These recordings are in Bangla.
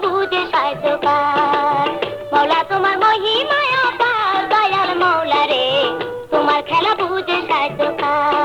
সবুজ সাজকার মৌলা তোমার মহিমায় দয়াল মৌলা রে। তোমার খেলা বুঝে সাজকার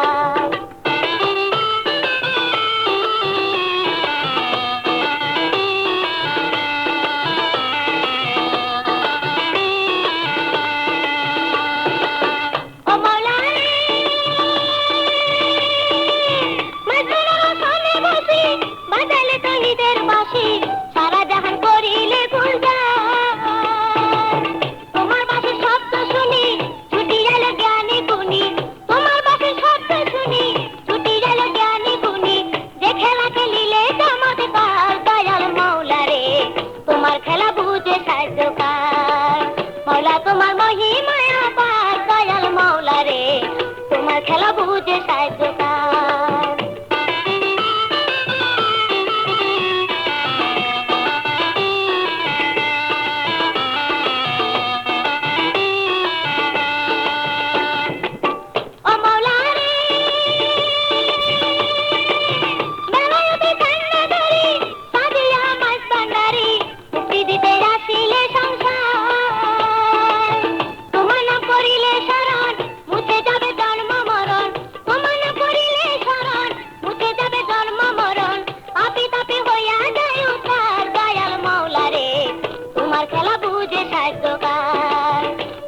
খেলা বুঝে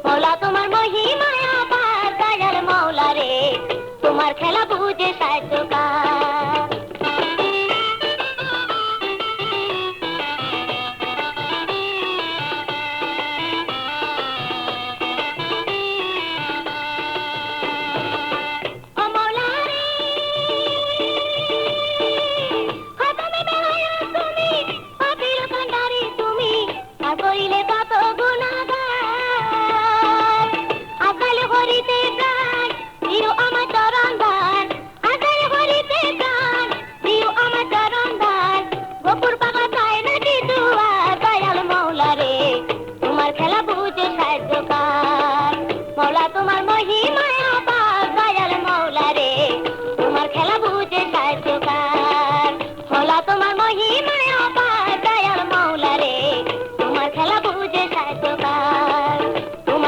মৌলা তোমার মহিমায় মৌলা রে। তোমার খেলা বুঝে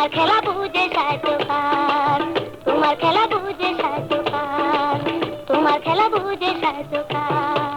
তোমার খেলা বুঝে সাজোকার তোমার খেলা বুঝে সাজোকার তোমার খেলা বুঝে সাজোকার